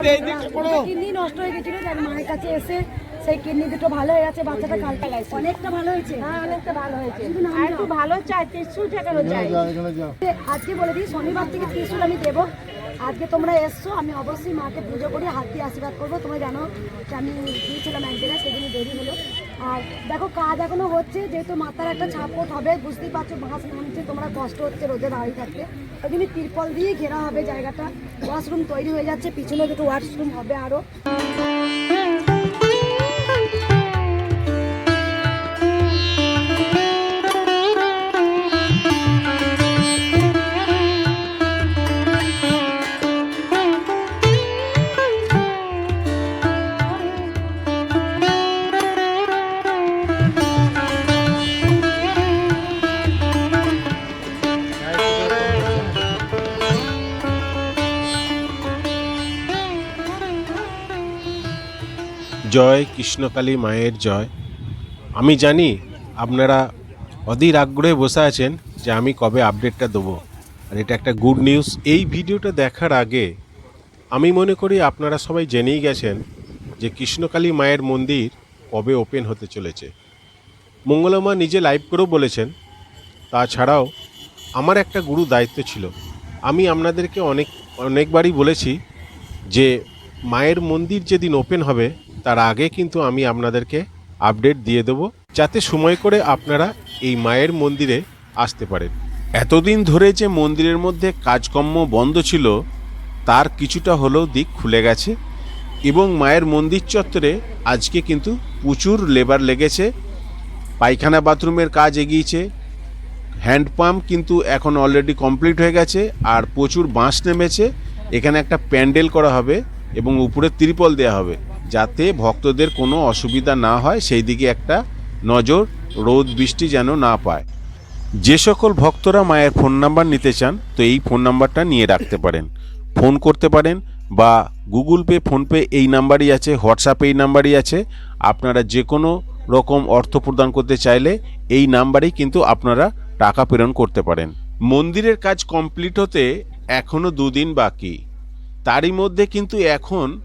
Kidney নষ্ট হয়ে গেছিল তার মায়ের কাছে এসে সেই কিডনি দুটো ভালো হয়ে গেছে বাচ্চাটা কালকে লাগছে অনেকটা ভালো হয়েছে? হ্যাঁ অনেকটা ভালো হয়েছে। আর একটু ভালো চাই ত্রিশুল টাকারও চাই। আজকে বলে দিই শনিবার থেকে ত্রিশুল আমি দেবো। আজকে তোমরা এসছো আমি অবশ্যই মাকে পুজো করে হাত দিয়ে আশীর্বাদ করব। তোমরা জানো যে আমি দিয়েছিলাম এক জায়গায় সেদিন দেরি হলো। আর দেখো, কাজ এখনও হচ্ছে, যেহেতু মাথার একটা ছাপট হবে, বুঝতেই পারছ বাঁশ নামছে তোমরা কষ্ট হচ্ছে রোদে দাঁড়িয়ে থাকতে। ওই জন্য তিরপল দিয়ে ঘেরা হবে জায়গাটা। ওয়াশরুম তৈরি হয়ে যাচ্ছে, পিছনে দুটো ওয়াশরুম হবে আরও জয় কৃষ্ণকালী মায়ের জয়। আমি জানি আপনারা অধীর আগ্রহে বসে আছেন যে আমি কবে আপডেটটা দেবো। আর এটা একটা গুড নিউজ এই ভিডিওটা দেখার আগে আমি মনে করি আপনারা সবাই জেনেই গেছেন যে কৃষ্ণকালী মায়ের মন্দির কবে ওপেন হতে চলেছে। মঙ্গলমা নিজে লাইভ করেও বলেছেন, তাছাড়াও আমার একটা গুরু দায়িত্ব ছিল। আমি আপনাদেরকে অনেক, অনেকবারই বলেছি যে মায়ের মন্দির যেদিন ওপেন হবে তার আগে কিন্তু আমি আপনাদেরকে আপডেট দিয়ে দেবো, যাতে সময় করে আপনারা এই মায়ের মন্দিরে আসতে পারেন। এতদিন ধরে যে মন্দিরের মধ্যে কাজকর্ম বন্ধ ছিল, তার কিছুটা হলেও দিক খুলে গেছে এবং মায়ের মন্দির চত্বরে আজকে কিন্তু প্রচুর লেবার লেগেছে, পায়খানা বাথরুমের কাজ এগিয়েছে হ্যান্ড পাম্প কিন্তু এখন অলরেডি কমপ্লিট হয়ে গেছে, আর প্রচুর বাঁশ নেমেছে, এখানে একটা প্যান্ডেল করা হবে এবং উপরে ত্রিপল দেওয়া হবে। যাতে ভক্তদের কোনো অসুবিধা না হয়, সেই দিকে একটা নজর, রোদ, বৃষ্টি যেন না পায়। যে সকল ভক্তরা মায়ের ফোন নাম্বার নিতে চান, তো এই ফোন নাম্বারটা নিয়ে রাখতে পারেন। ফোন করতে পারেন বা গুগল পে ফোনপে এই নাম্বারই আছে, হোয়াটসঅ্যাপ এই নাম্বারই আছে। আপনারা যে কোনো রকম অর্থ প্রদান করতে চাইলে এই নাম্বারেই কিন্তু আপনারা টাকা প্রেরণ করতে পারেন। মন্দিরের কাজ কমপ্লিট হতে এখনও দুদিন বাকি। তারই মধ্যে কিন্তু এখন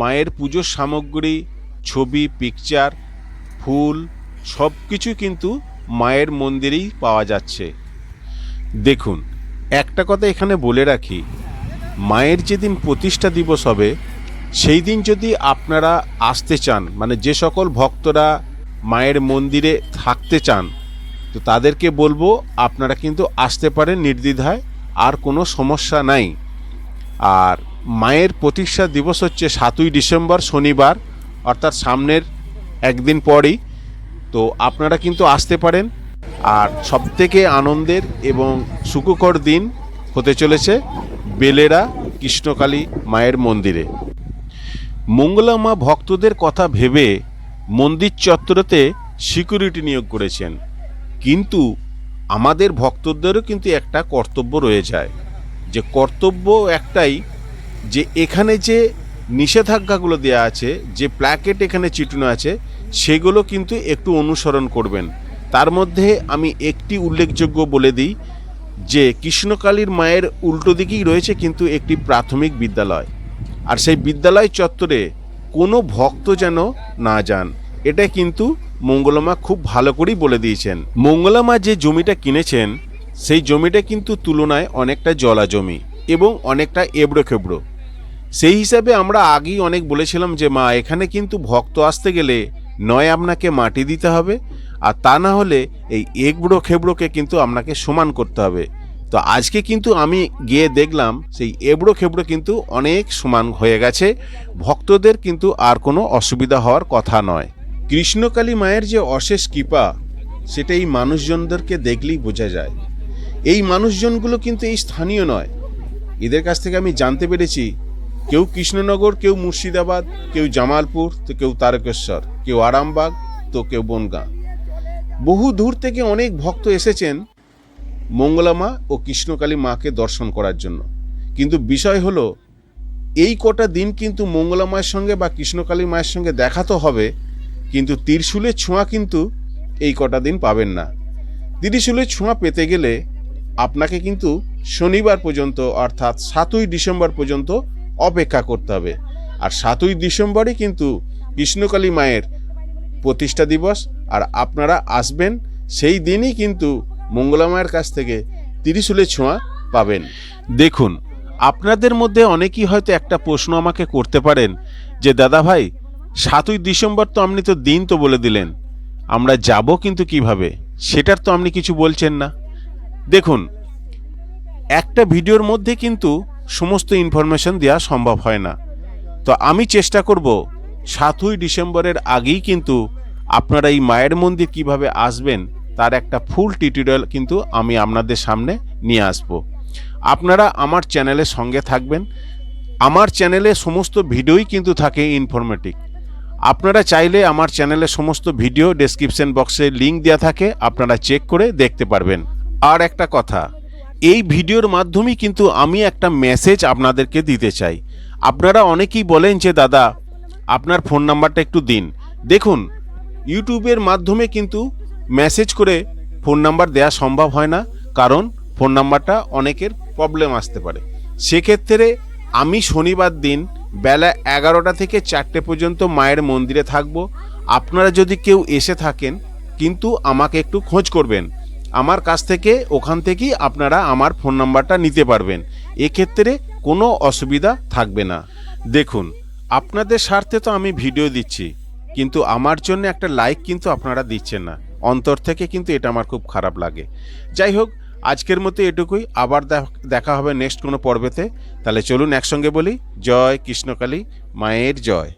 মায়ের পুজোর সামগ্রী, ছবি পিকচার ফুল সব কিছু কিন্তু মায়ের মন্দিরেই পাওয়া যাচ্ছে। দেখুন, একটা কথা এখানে বলে রাখি, মায়ের যেদিন প্রতিষ্ঠা দিবস হবে, সেই দিন যদি আপনারা আসতে চান মানে যে সকল ভক্তরা মায়ের মন্দিরে থাকতে চান, তো তাদেরকে বলব আপনারা কিন্তু আসতে পারেন নির্দ্বিধায়, আর কোনো সমস্যা নাই। আর মায়ের প্রতিষ্ঠা দিবস হচ্ছে সাতই ডিসেম্বর, শনিবার, অর্থাৎ সামনের একদিন পরই। তো আপনারা কিন্তু আসতে পারেন। আর সবথেকে আনন্দের এবং সুখকর দিন হতে চলেছে বেলেরা কৃষ্ণকালী মায়ের মন্দিরে। মঙ্গলা মা ভক্তদের কথা ভেবে মন্দির চত্বরতে সিকিউরিটি নিয়োগ করেছেন। কিন্তু আমাদের ভক্তদেরও কিন্তু একটা কর্তব্য রয়ে যায়। যে কর্তব্য একটাই যে এখানে যে নিষেধাজ্ঞাগুলো দেওয়া আছে, যে প্ল্যাকেট এখানে চিটানো আছে, সেগুলো কিন্তু একটু অনুসরণ করবেন। তার মধ্যে আমি একটি উল্লেখযোগ্য বলে দিই যে কৃষ্ণকালীর মায়ের উল্টো দিকেই রয়েছে কিন্তু একটি প্রাথমিক বিদ্যালয়। আর সেই বিদ্যালয় চত্বরে কোনো ভক্ত যেন না যান এটা কিন্তু মঙ্গলমা খুব ভালো করেই বলে দিয়েছেন। মঙ্গলমা যে জমিটা কিনেছেন, সেই জমিটা কিন্তু তুলনায় অনেকটা জলা জমি এবং অনেকটা এবড়ো খেবড়ো সেই হিসাবে আমরা আগেই অনেক বলেছিলাম যে, মা, এখানে কিন্তু ভক্ত আসতে গেলে নয় আপনাকে মাটি দিতে হবে, আর তা না হলে এই এবড়ো খেবড়োকে কিন্তু আপনাকে সমান করতে হবে। তো আজকে কিন্তু আমি গিয়ে দেখলাম সেই এবড়ো খেবড়ো কিন্তু অনেক সমান হয়ে গেছে। ভক্তদের কিন্তু আর কোনো অসুবিধা হওয়ার কথা নয়। কৃষ্ণকালী মায়ের যে অশেষ কৃপা, সেটা এই মানুষজনদেরকে দেখলেই বোঝা যায়। এই মানুষজনগুলো কিন্তু এই স্থানীয় নয়। এদের কাছ থেকে আমি জানতে পেরেছি, কেউ কৃষ্ণনগর, কেউ মুর্শিদাবাদ, কেউ জামালপুর, তো কেউ তারকেশ্বর, কেউ আরামবাগ, তো কেউ বনগাঁ। বহু দূর থেকে অনেক ভক্ত এসেছেন মঙ্গলামা ও কৃষ্ণকালী মাকে দর্শন করার জন্য। কিন্তু বিষয় হলো, এই কটা দিন কিন্তু মঙ্গলা মায়ের সঙ্গে বা কৃষ্ণকালী মায়ের সঙ্গে দেখা তো হবে, কিন্তু ত্রিশূলের ছোঁয়া কিন্তু এই কটা দিন পাবেন না। ত্রিশূলের ছোঁয়া পেতে গেলে আপনাকে কিন্তু শনিবার পর্যন্ত, অর্থাৎ সাতই ডিসেম্বর পর্যন্ত অপেক্ষা করতে হবে। আর সাতই ডিসেম্বরই কিন্তু কৃষ্ণকালী মায়ের প্রতিষ্ঠা দিবস। আর আপনারা আসবেন, সেই দিনই কিন্তু মঙ্গলা মায়ের কাছ থেকে ত্রিশূলের ছোঁয়া পাবেন। দেখুন, আপনাদের মধ্যে অনেকেই হয়তো একটা প্রশ্ন আমাকে করতে পারেন যে, দাদা ভাই, সাতই ডিসেম্বর তো আপনি তো দিন তো বলে দিলেন, আমরা যাব কিন্তু কীভাবে? সেটার তো আপনি কিছু বলছেন না। দেখুন একটা ভিডিওর মধ্যে কিন্তু সমস্ত ইনফরমেশন দেওয়া সম্ভব হয় না। তো আমি চেষ্টা করব, সাতই ডিসেম্বরের আগেই কিন্তু আপনারা এই মায়ের মন্দির কীভাবে আসবেন, তার একটা ফুল টিউটোরিয়াল কিন্তু আমি আপনাদের সামনে নিয়ে আসব। আপনারা আমার চ্যানেলের সঙ্গে থাকবেন। আমার চ্যানেলে সমস্ত ভিডিওই কিন্তু থাকে ইনফরমেটিভ আপনারা চাইলে আমার চ্যানেলে সমস্ত ভিডিও ডেসক্রিপশন বক্সে লিংক দেওয়া থাকে, আপনারা চেক করে দেখতে পারবেন। আর একটা কথা এই ভিডিওর মাধ্যমেই কিন্তু আমি একটা মেসেজ আপনাদেরকে দিতে চাই। আপনারা অনেকেই বলেন যে, দাদা, আপনার ফোন নাম্বারটা একটু দিন। দেখুন, ইউটিউবের মাধ্যমে কিন্তু মেসেজ করে ফোন নাম্বার দেওয়া সম্ভব হয় না, কারণ ফোন নাম্বারটা অনেকের প্রবলেম আসতে পারে। সেক্ষেত্রে আমি শনিবার দিন বেলা এগারোটা থেকে চারটে পর্যন্ত মায়ের মন্দিরে থাকব। আপনারা যদি কেউ এসে থাকেন, কিন্তু আমাকে একটু খোঁজ করবেন। আমার কাছ থেকে, ওখান থেকেই আপনারা আমার ফোন নাম্বারটা নিতে পারবেন। এক্ষেত্রে কোনো অসুবিধা থাকবে না। দেখুন, আপনাদের স্বার্থে তো আমি ভিডিও দিচ্ছি, কিন্তু আমার জন্য একটা লাইক কিন্তু আপনারা দিচ্ছেন না। অন্তর থেকে কিন্তু এটা আমার খুব খারাপ লাগে। যাই হোক, আজকের মতো এটুকুই। আবার দেখ- হবে নেক্সট কোনো পর্বেতে। তাহলে চলুন একসঙ্গে বলি, জয় কৃষ্ণকালী, মায়ের জয়।